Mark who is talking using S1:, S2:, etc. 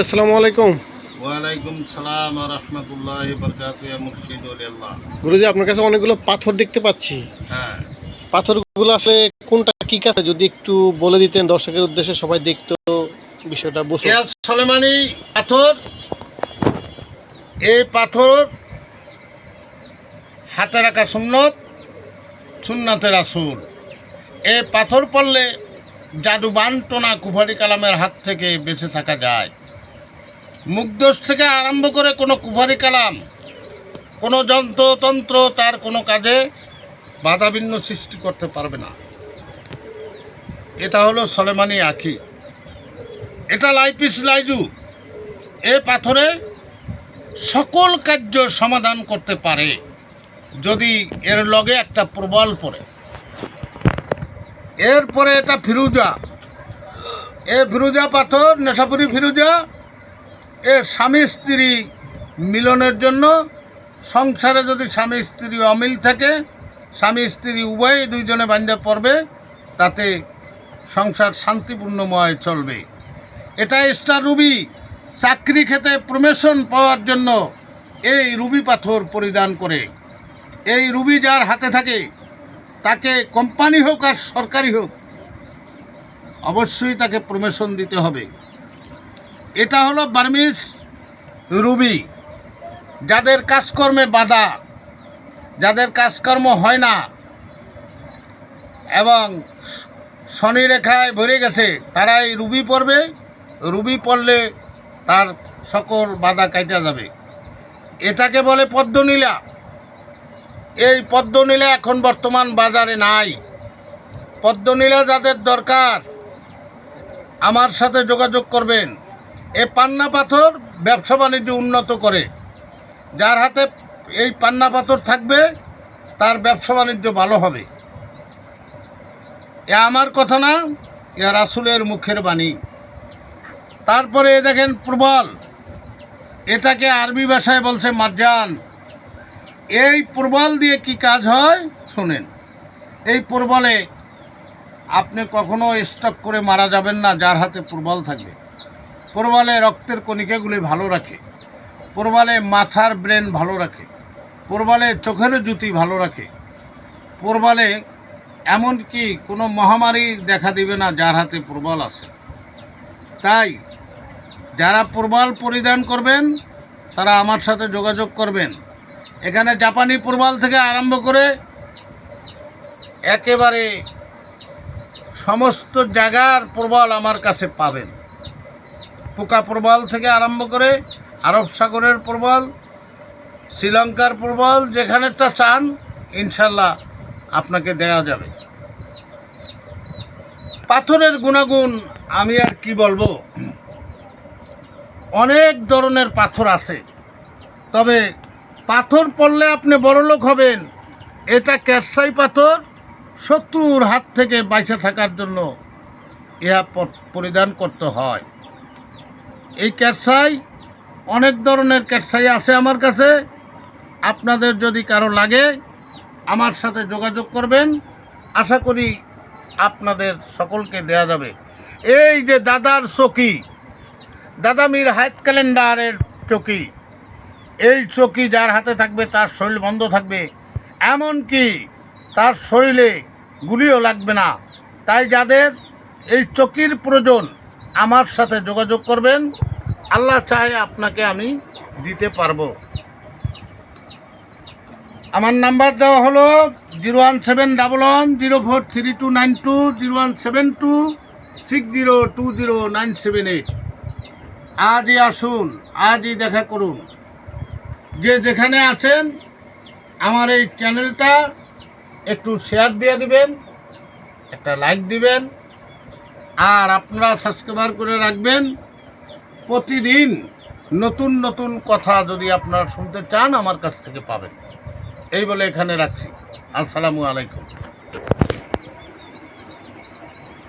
S1: আসসালামু আলাইকুম।
S2: ওয়ালাইকুম সালাম রহমতুল্লাহ বরকাত মুর্শিদ আল্লাহ
S1: গুরুজি আপনার কাছে অনেকগুলো পাথর দেখতে পাচ্ছি।
S2: হ্যাঁ।
S1: পাথরগুলো আসলে কোনটা কি যদি একটু বলে দিতেন দর্শকের উদ্দেশ্যে সবাই দেখতো বিষয়টা বুঝতে।
S2: সলেমানি পাথর। এই পাথর হাতে রাখা সুন্নত সুন্নাতে রাসুল। এ পাথর পড়লে জাদুবান টোনা কুফারি কালামের হাত থেকে বেঁচে থাকা যায়। মুগ্ধস থেকে আরম্ভ করে কোনো কুফারি কালাম, কোনো যন্ত্রতন্ত্র তার কোনো কাজে বাধাবিঘ্ন সৃষ্টি করতে পারবে না। এটা হলো সলেমানি আখি। এটা লাইপিস লাইজু। এ পাথরে সকল কার্য সমাধান করতে পারে, যদি এর লগে একটা প্রবল পড়ে। এরপরে এটা ফিরুজা। এ ফিরুজা পাথর, নেশাপুরি ফিরুজা এ স্বামী স্ত্রী মিলনের জন্য সংসারে যদি স্বামী স্ত্রী অমিল থাকে, স্বামী স্ত্রী উভয়ে দুইজনে বান্ধে পড়বে, তাতে সংসার শান্তিপূর্ণময় চলবে। এটা স্টার রুবি চাকরি খেতে প্রমোশন পাওয়ার জন্য এই রুবি পাথর পরিধান করে। এই রুবি যার হাতে থাকে, তাকে কোম্পানি হোক আর সরকারি হোক, অবশ্যই তাকে প্রমোশন দিতে হবে। এটা হলো বার্মিস রুবি। যাদের কাজকর্মে বাধা, যাদের কাজকর্ম হয় না, এবং শনি রেখায় ভরে গেছে তারা এই রুবি পড়বে। রুবি পড়লে তার সকল বাধা কাইটা যাবে। এটাকে বলে পদ্মনীলা। এই পদ্মনীলা এখন বর্তমান বাজারে নাই। পদ্মনীলা যাদের দরকার, আমার সাথে যোগাযোগ করবেন। এ পান্না পাথর ব্যবসা বাণিজ্য উন্নত করে। যার হাতে এই পান্না পাথর থাকবে, তার ব্যবসা বাণিজ্য ভালো হবে। এ আমার কথা না, এ রাসুলের মুখের বাণী। তারপরে এ দেখেন প্রবল। এটাকে আরবি ভাষায় বলছে মারজান। এই প্রবল দিয়ে কি কাজ হয়? শোনেন, এই প্রবলে আপনি কখনো স্টক করে মারা যাবেন না, যার হাতে প্রবল থাকবে। প্রবলে রক্তের কণিকাগুলি ভালো রাখে। প্রবলে মাথার ব্রেন ভালো রাখে। প্রবলে চোখের জুতি ভালো রাখে। প্রবলে এমনকি কোনো মহামারী দেখা দিবে না যার হাতে প্রবল আছে। তাই যারা প্রবাল পরিধান করবেন, তারা আমার সাথে যোগাযোগ করবেন। এখানে জাপানি প্রবাল থেকে আরম্ভ করে একেবারে সমস্ত জায়গার প্রবাল আমার কাছে পাবেন। পোকা প্রবাল থেকে আরম্ভ করে আরব সাগরের প্রবাল, শ্রীলঙ্কার প্রবাল যেখানেটা চান, ইনশাল্লাহ আপনাকে দেওয়া যাবে। পাথরের গুণাগুণ আমি আর কি বলব? অনেক ধরনের পাথর আছে। তবে পাথর পড়লে আপনি বড়লোক হবেন। এটা ক্যারসাই পাথর শত্রুর হাত থেকে বাইচে থাকার জন্য ইহা পরিধান করতে হয়। এই ক্যারসাই অনেক ধরনের ক্যারসাই আছে আমার কাছে। আপনাদের যদি কারও লাগে, আমার সাথে যোগাযোগ করবেন। আশা করি আপনাদের সকলকে দেয়া যাবে। এই যে দাদার চকি, দাদামির হায়াত ক্যালেন্ডারের চকি, এই চকি যার হাতে থাকবে, তার শরীর বন্ধ থাকবে। এমনকি তার শরীরে গুলিও লাগবে না। তাই যাদের এই চকির প্রয়োজন, আমার সাথে যোগাযোগ করবেন। আল্লাহ চাহে আপনাকে আমি দিতে পারব। আমার নাম্বার দেওয়া হলো zero one seven double one zero four three two nine two zero one seven two six zero two zero nine seven eight. আজই আসুন, আজই দেখা করুন। যে যেখানে আছেন, আমার এই চ্যানেলটা একটু শেয়ার দিয়ে দিবেন, একটা লাইক দিবেন, আর আপনারা সাবস্ক্রাইবার করে রাখবেন। প্রতিদিন নতুন নতুন কথা যদি আপনারা শুনতে চান আমার কাছ থেকে পাবেন। এই বলে এখানে রাখছি। আসসালামু আলাইকুম।